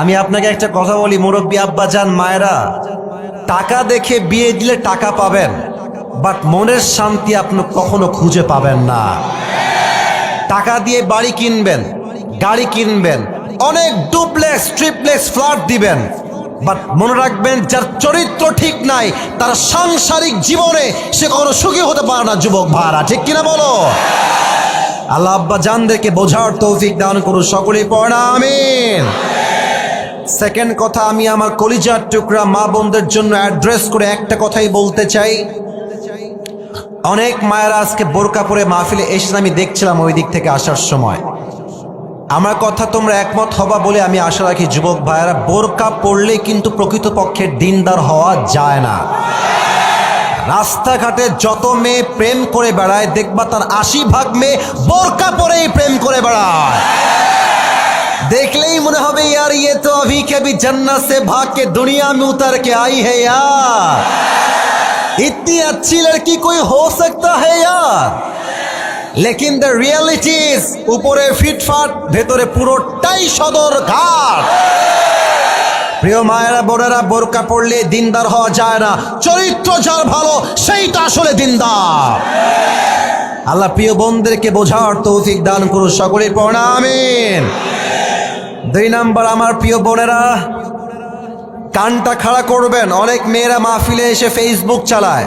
আমি আপনাকে একটা কথা বলি, মুরব্বী আব্বা যান মায়েরা। টাকা দেখে বিয়ে দিলে টাকা পাবেন, বাট মনের শান্তি আপনি কখনো খুঁজে পাবেন না। টাকা দিয়ে বাড়ি কিনবেন, গাড়ি কিনবেন, অনেক ডুপ্লেক্স, ট্রিপ্লেক্স ফ্ল্যাট দিবেন, বাট মনে রাখবেন যার চরিত্র ঠিক নাই, তার সাংসারিক জীবনে সে কখনো সুখী হতে পারে না, যুবক ভাড়া ঠিক কিনা বলো? আল্লাহ আব্বা জানদেরকে বোঝার তৌফিক দান করুন, সকলেই পড়ে আমিন। সেকেন্ড কথা, আমি আমার কলিজার টুকরা মা বোনদের জন্য অ্যাড্রেস করে একটা কথাই বলতে চাই। অনেক মায়েরা আজকে বোরকা পরে মাহফিলে এসেছে আমি দেখছিলাম ওই দিক থেকে আসার সময়। আমার কথা তোমরা একমত হবা বলে আমি আশা রাখি, যুবক ভাইয়েরা, বোরকা পড়লে কিন্তু প্রকৃতপক্ষে দিনদার হওয়া যায় না। রাস্তাঘাটে যত মেয়ে প্রেম করে বেড়ায়, দেখবা তার আশি ভাগ মেয়ে বোরকা পরেই প্রেম করে বেড়ায়। देखलेही मने হবে यार ये तो अभी के भी जन्नत से भाग के दुनिया में उतर के आई है यार इतनी अच्छी लड़की कोई हो सकता है यार लेकिन द रियलिटी इज উপরে ফিটফাট ভেতরে পুরোটাই সদর ঘাট প্রিয় মায়েরা বোনেরা বোরকা পড়লে দিনদার হওয়া যায় না চরিত্র যার ভালো সেইটা আসলে দিনদার আল্লাহ প্রিয় বোনদেরকে বোঝার তৌফিক দান করুন সকলেই পড়া আমিন দুই নাম্বার আমার প্রিয় বোনেরা, কানটা খাড়া করবেন। অনেক মেয়েরা মাহফিলে এসে ফেসবুক চালায়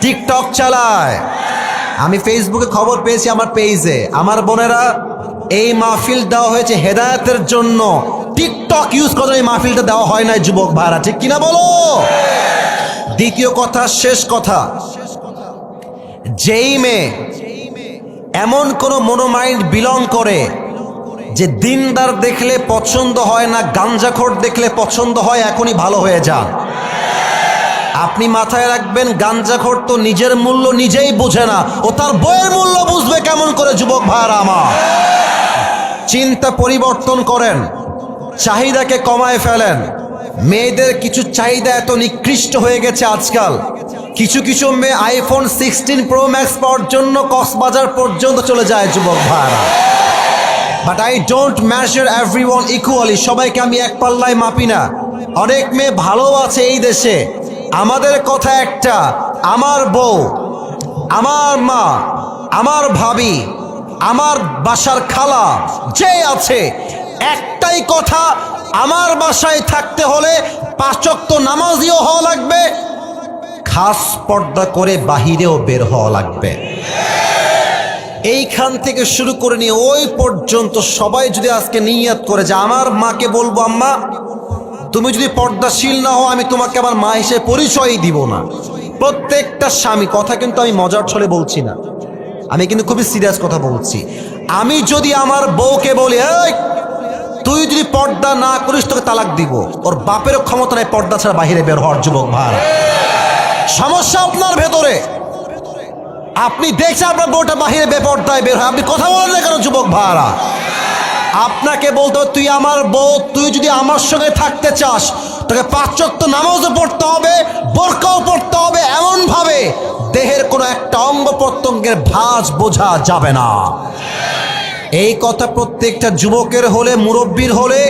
টিকটক চালায়। আমি ফেসবুকে খবর পেয়েছি আমার পেজে আমার বোনেরা, এই মাহফিল দেওয়া হয়েছে হেদায়েতের জন্য। টিকটক ইউজ করে এই মাহফিলটা দেওয়া হয় না যুবক ভাড়া ঠিক কিনা বলো? দ্বিতীয় কথা, শেষ কথা। যেই মেয়ে এমন কোনো মনোমাইন্ড বিলং করে যে দিনদার দেখলে পছন্দ হয় না, গাঞ্জাখোর দেখলে পছন্দ হয়, এখনই ভালো হয়ে যান। আপনি মাথায় রাখবেন, গাঞ্জাখোর তো নিজের মূল্য নিজেই বোঝে না, ও তার বইয়ের মূল্য বুঝবে কেমন করে, যুবক ভাইয়ারা আমার। চিন্তা পরিবর্তন করেন, চাহিদাকে কমায় ফেলেন। মেয়েদের কিছু চাহিদা এত নিকৃষ্ট হয়ে গেছে আজকাল। কিছু কিছু মেয়ে আইফোন সিক্সটিন প্রো ম্যাক্স পাওয়ার জন্য কক্সবাজার পর্যন্ত চলে যায়, যুবক ভাইয়ারা। But I don't measure every one equally সবাইকে আমি এক পাল্লায় মাপি না। অনেক মেয়ে ভালো আছে এই দেশে। আমাদের কথা একটা, আমার বউ, আমার মা, আমার ভাবি, আমার বাসার খালা, যে আছে, একটাই কথা, আমার বাসায় থাকতে হলে পাঁচক্ত নামাজিও হওয়া লাগবে, খাস পর্দা করে বাহিরেও বের হওয়া লাগবে। এইখান থেকে শুরু করে নিয়ে ওই পর্যন্ত সবাই যদি আজকে নিয়াত করে যে আমার মাকে বলব, আম্মা, তুমি যদি পর্দাশীল না হও, আমি তোমাকে আমার মা হিসেবে পরিচয়ই দিব না। প্রত্যেকটা স্বামী, কথা কিন্তু আমি মজার ছলে বলছি না। আমি কিন্তু খুবই সিরিয়াস কথা বলছি। আমি যদি আমার বউকে বলি তুই যদি পর্দা না করিস, তোকে তালাক দিব। ওর বাপেরও ক্ষমতা নাই পর্দা ছাড়া বাহিরে বের হওয়ার, যুবক ভাই। সমস্যা আপনার ভেতরে। আপনি দেখছেন আপনার বউটা বাহিরে বেপরদায় বের হয়। আপনি কথা বলেন না কেন, যুবক ভাড়া আপনাকে বলতে হবে, তুই আমার বউ, তুই যদি আমার সঙ্গে থাকতে চাস, তোকে পাঁচক্ত নামাজও পড়তে হবে, বোরকাও পড়তে হবে এমন ভাবে দেহের কোনো একটা অঙ্গ প্রত্যঙ্গের ভাঁজ বোঝা যাবে না। এই কথা প্রত্যেকটা যুবকের হলে, মুরব্বীর হলে,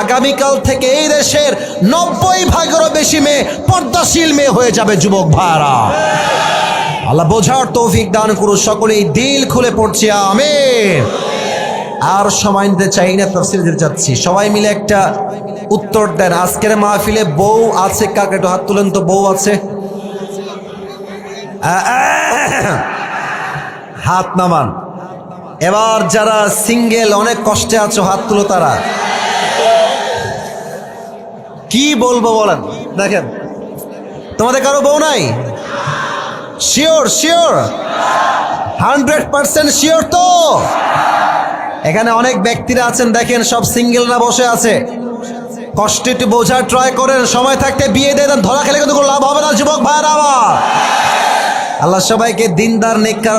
আগামীকাল থেকে এই দেশের নব্বই ভাগেরও বেশি মেয়ে পর্দাশীল মেয়ে হয়ে যাবে, যুবক ভাড়া আল্লাহ বোঝার তৌফিক দান করুন, সকলেই দিল খুলে পড়ছি, আমিন। আর সময় নিতে চাই না, তফসিল দিতে চাচ্ছি সবাই মিলে একটা উত্তর দেন। আজকের মাহফিলে বউ আছে কাকে একটু হাত তুলেন তো, বউ আছে? হাত নামান। এবার যারা সিঙ্গেল, অনেক কষ্টে আছো, হাত তুলো তারা। কি বলব বলেন? দেখেন। তোমাদের কারও বউ নাই? Sure sure hundred percent sure তো। এখানে অনেক ব্যক্তিরা আছেন, দেখেন সব সিঙ্গেলরা বসে আছে। কষ্ট একটু বোঝার ট্রাই করেন, সময় থাকতে বিয়ে দিয়ে দেন, ধরা খেলে কিন্তু লাভ হবে না, যুবক ভাইয়ের আল্লাহ সবাইকে দিনদার, নেককার